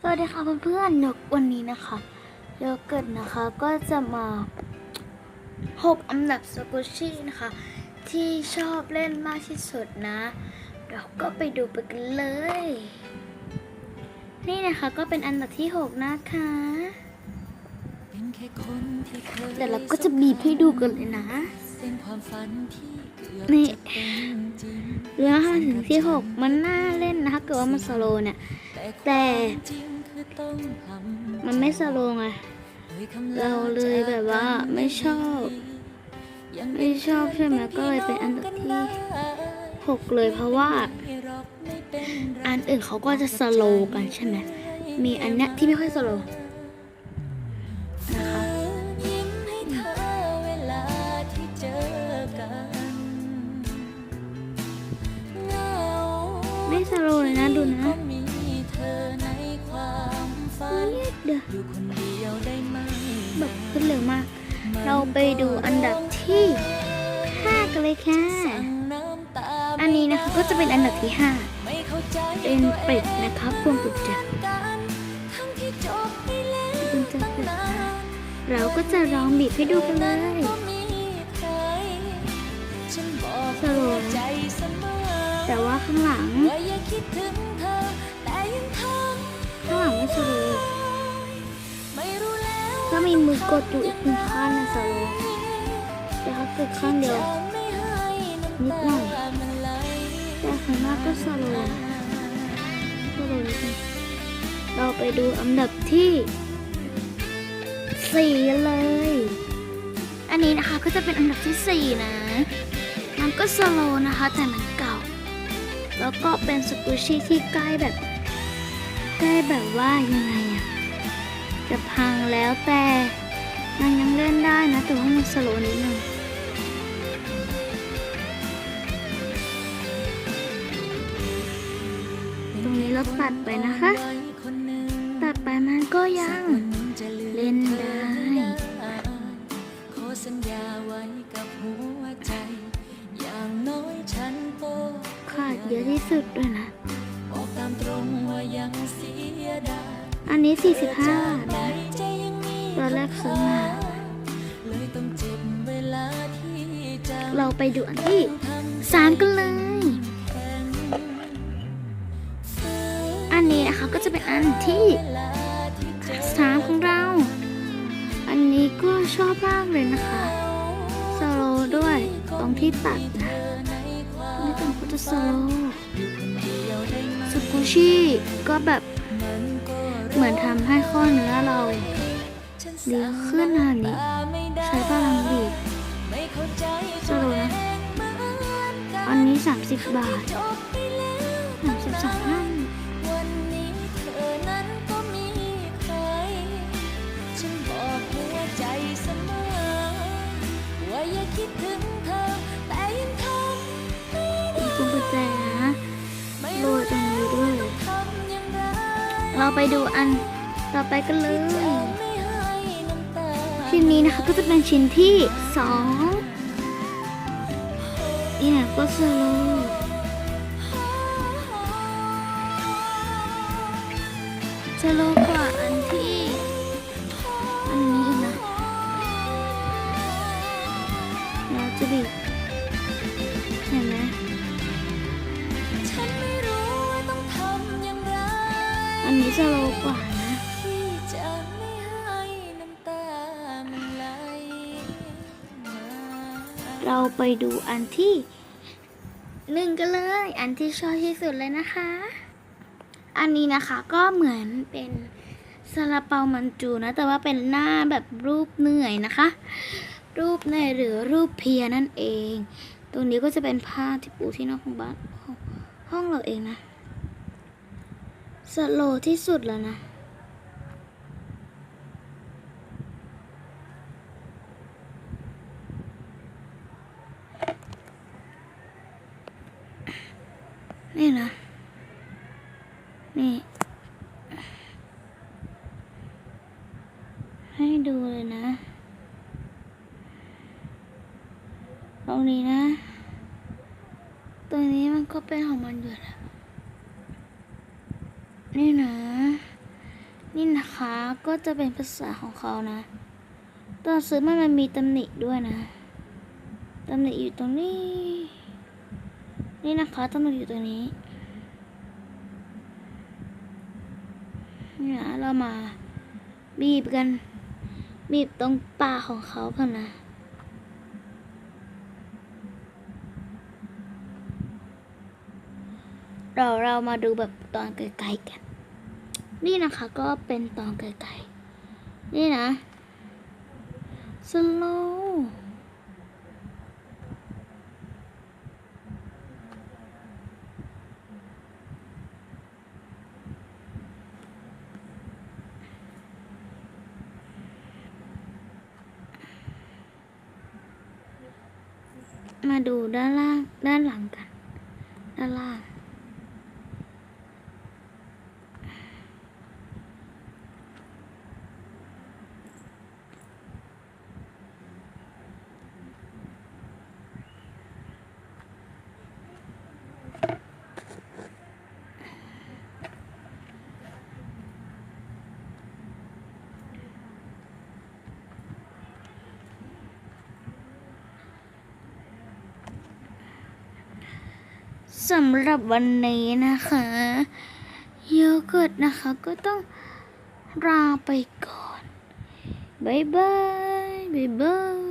สวัสดีค่ะเพื่อนๆนกวันนี้นะคะโยเกิร์ตนะคะก็จะมาหกอันดับสกุชี่นะคะ ที่ชอบเล่นมากที่สุดนะ เราก็ไปดูไปกันเลย นี่นะคะก็เป็นอันดับที่6นะคะเดี๋ยวเราก็จะบีบให้ดูกันเลยนะนี่เรื่องห้าถึงที่6มันน่าเล่นนะคะเกิดว่ามันสโลเนี่ย แต่มันไม่สโลว์ไงเราเลยแบบว่าไม่ชอบ ไม่ชอบใช่ไหมก็เลยเป็นอันดับที่6เลยเพราะว่า อันอื่นเขาก็จะสโลกันใช่ไหมมีอันเนี้ยที่ไม่ค่อยสโลนะคะไม่สโลเลยนะดูนะ แบบขึ้นเร็วมาก เราไปดูอันดับที่5กันเลยค่ะ อันนี้นะคะก็จะเป็นอันดับที่ห้าใจ5เป็นเป็ดนะคะพวงกุญแจกุญแจเป็ดเราก็จะลองบีบให้ดูกันเลยก็มีใครฉันบอกสโลแต่ว่าข้างหลังข้างหลังไม่สโล ว์ำไม่รู้แล้วก็มีมือกดอยู่อีกหนึ่งข้างนะสโลแต่เขากดข้างเดียวนิดหน่อยแต่ข้างหน้าก็สโลสโลนิดนึงเราไปดูอันดับที่สี่เลย อันนี้นะคะก็จะเป็นอันดับที่สี่นะ มันก็สโลนะคะแต่มันเก่า แล้วก็เป็นสกูชี่ที่ใกล้แบบใกล้แบบว่ายังไงอะ จะพังแล้วแต่มันยังเล่นได้นะ แต่ว่ามันสโลนิดนึงตรงนี้เราตัดไปนะคะ ตัดไปมันก็ยังเล่นได้ขอสัญญาไว้กับหัวใจ อย่างน้อยฉันก็ขาดเยอะที่สุดด้วยนะบอกตามตรงว่ายังเสียดาย อันนี้ 45ใจนะใจยังมีตอนแรกซื้อมา เราไปดูอันที่ 3 กันเลย อันนี้นะคะก็จะเป็นอันที่เวลาที่เจอ3ของเรา อันนี้ก็ชอบมากเลยนะคะสโลด้วยตรงที่ตัดนะตรงที่ตัดก็จะสโลว์สกูชี่ก็แบบ เหมือนทำให้ข้อเนื้อเราดีขึ้นนะนี้ใช้พลังบีบสโลว์นะอันนี้ 30 บาท32ห้าคิดถึง เราไปดูอันต่อไปกันเลย ชิ้นนี้นะคะก็จะเป็นชิ้นที่สองนี่นะก็สโลว์สโลว์กว่าอันที่ อันนี้นะเราจะบีบ นนี้สโลว์กว่านะที่จะไม่ให้น้ำตามันไหลมาเราไปดูอันที่หนึ่งกันเลย อันที่ชอบที่สุดเลยนะคะ อันนี้นะคะก็เหมือนเป็นซาลาเปามันจูนะ แต่ว่าเป็นหน้าแบบรูปเหนื่อยนะคะ รูปเหนื่อยหรือรูปเพลียนั่นเอง ตรงนี้ก็จะเป็นผ้าที่ปูที่นอกของบ้านของห้องเราเองนะ สโลที่สุดแล้วนะ นี่นะ นี่ ให้ดูเลยนะ ตรงนี้นะ ตรงนี้มันก็เป็นของมันอยู่แล้ว นี่นะ นี่นะคะก็จะเป็นภาษาของเขานะตอนซื้อมันมันมีตำหนิด้วยนะตำหนิอยู่ตรงนี้ นี่นะคะตำหนิอยู่ตรงนี้นี่นะเรามาบีบกัน บีบตรงปากของเขากันนะเราเรามาดูแบบตอนไกลๆกัน นี่นะคะก็เป็นตอนไกลๆ นี่นะสโลว์มาดูด้านล่างด้านหลังกัน ด้านล่าง สำหรับวันนี้นะคะโยเกิร์ตนะคะก็ต้องลาไปก่อนบ๊ายบายบ๊ายบาย